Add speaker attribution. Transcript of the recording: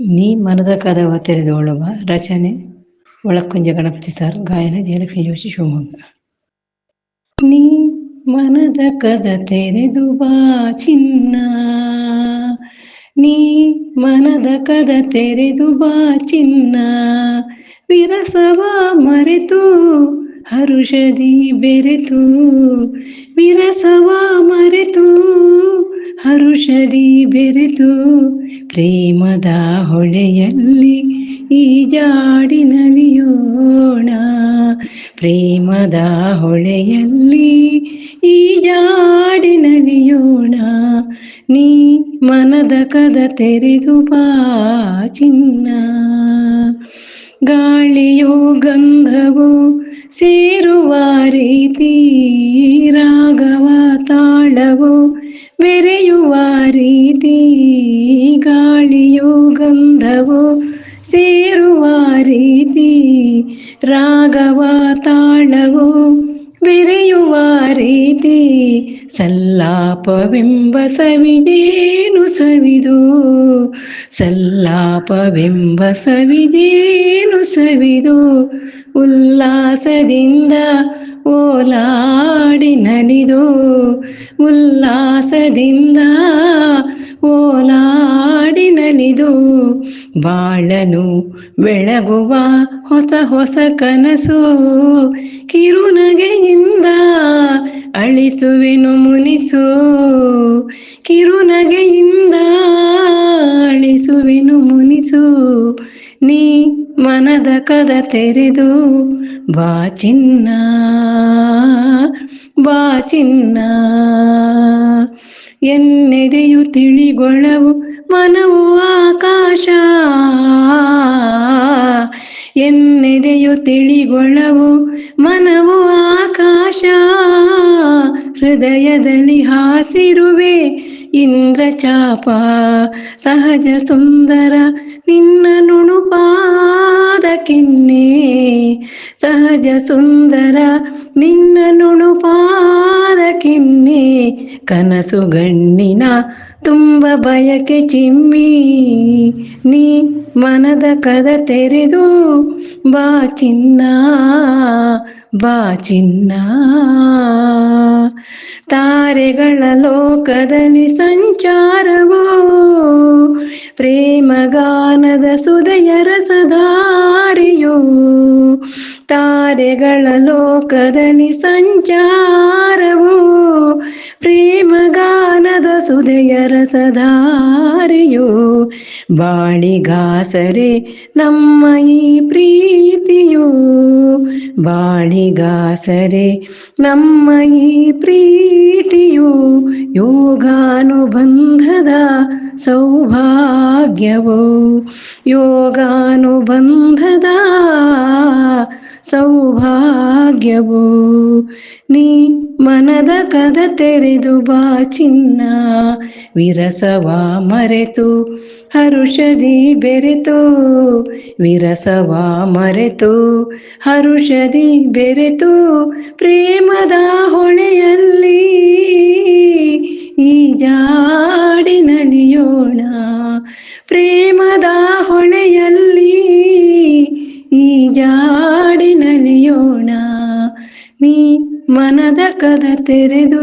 Speaker 1: ನೀ ಮನದ ಕದವ ತೆರೆದೋಳುವ ರಚನೆ, ಒಳಕುಂಜ ಗಣಪತಿ ಸರ್, ಗಾಯನ, ಜಯಲಕ್ಷ್ಮಿ, ಜೋಶಿ, ಶಿವಮೊಗ್ಗ. ನೀ ಮನದ ಕದ ತೆರೆದು ಬಾ ಚಿನ್ನ, ನೀ ಮನದ ಕದ ತೆರೆದು ಬಾ ಚಿನ್ನ, ವಿರಸವ ಮರೆತು, ಹರುಷದಿ ಬೆರೆತು, ವಿರಸವ ಮರೆತು ಹರುಷದಿ ಬೆರೆತು ಪ್ರೇಮದ ಹೊಳೆಯಲ್ಲಿ ಈ ಜಾಡಿ ನಲಿಯೋಣ. ಪ್ರೇಮದ ಹೊಳೆಯಲ್ಲಿ ಈ ಜಾಡಿ ನಲಿಯೋಣ. ನೀ ಮನದ ಕದ ತೆರೆದು ಬಾ ಚಿನ್ನ. ಗಾಳಿಯೋ ಗಂಧವೋ ಸೇರುವ ರೀತಿ ರಾಗವ ತಾಳವೋ ಬೆರೆಯುವ ರೀತಿ, ಗಾಳಿಯೋ ಗಂಧವೋ ಸೇರುವ ರೀತಿ, ರಾಗವ ತಾಳವೋ ಬೆರೆಯುವ ರೀತಿ, ಸಲ್ಲಾಪವೆಂಬ ಸವಿಜೇನು ಸವಿದು, ಸಲ್ಲಾಪವೆಂಬ ಸವಿಜೇನು ಸವಿದು, ಉಲ್ಲಾಸದಿಂದ ಓಲಾಡಿ ನಲಿದು ಉಲ್ಲಾಸದಿಂದ ಓಲಾಡಿನಲಿದು ಬಾಳನು ಬೆಳಗುವ ಹೊಸ ಹೊಸ ಕನಸು ಕಿರುನಗೆಯಿಂದ ಅಳಿಸುವೆನು ಮುನಿಸು. ಕಿರುನಗೆಯಿಂದ ಅಳಿಸುವೆನು ಮುನಿಸು. ನೀ ಮನದ ಕದ ತೆರೆದು ಬಾ ಚಿನ್ನ. ಬಾ ಚಿನ್ನ ಎನ್ನೆದೆಯು ತಿಳಿಗೊಳವು, ಮನವು ಆಕಾಶ. ಎನ್ನೆದೆಯು ತಿಳಿಗೊಳವು, ಮನವು ಆಕಾಶ. ಹೃದಯದಲ್ಲಿ ಹಾಸಿರುವೆ ಇಂದ್ರಚಾಪ, ಸಹಜ ಸುಂದರ ನಿನ್ನ ನುಣುಪಾದ ಸಹಜ ಸುಂದರ, ನಿನ್ನ ನುಣುಪಾದ ಕಿನ್ನೆ, ಕನಸು ಗಣ್ಣಿನ ತುಂಬ ಬಯಕೆ ಚಿಮ್ಮಿ. ನೀ ಮನದ ಕದ ತೆರೆದು ಬಾ ಚಿನ್ನ ಬಾ ಚಿನ್ನ. ತಾರೆಗಳ ಲೋಕದಲ್ಲಿ ಸಂಚಾರವೋ, ಪ್ರೇಮಗಾನದ ಸುದಯ ರಸಧಾರಿಯೋ. ತಾರೆಗಳ ಲೋಕದಲ್ಲಿ ಸಂಚಾರವು ಪ್ರೇಮಗಾನದ ಸುದಯ ರಸಧಾರಿಯೋ. ಬಾಳಿಗಾಸರೆ ನಮ್ಮ ಈ ಪ್ರೀತಿಯೋ. ಬಾಳಿಗಾಸರೆ ನಮ್ಮ ಈ ಪ್ರೀತಿಯು. ಯೋಗಾನುಬಂಧದ ಸೌಭಾಗ್ಯವೋ. ಯೋಗಾನುಬಂಧದ ಸೌಭಾಗ್ಯವೋ ನೀ ಮನದ ಕದ ತೆರೆದು ಬಾ ಚಿನ್ನ. ವಿರಸವ ಮರೆತು, ಹರುಷದಿ ಬೆರೆತು. ವಿರಸವ ಮರೆತು, ಹರುಷದಿ ಬೆರೆತು. ಪ್ರೇಮದ ಹೊಳೆಯಲ್ಲಿ ಈ ಜಾಡಿ ನಲಿಯೋಣ. ಪ್ರೇಮದ ಹೊಣೆಯಲ್ಲಿ ಈ ಮನದ ಕದ ತೆರೆದು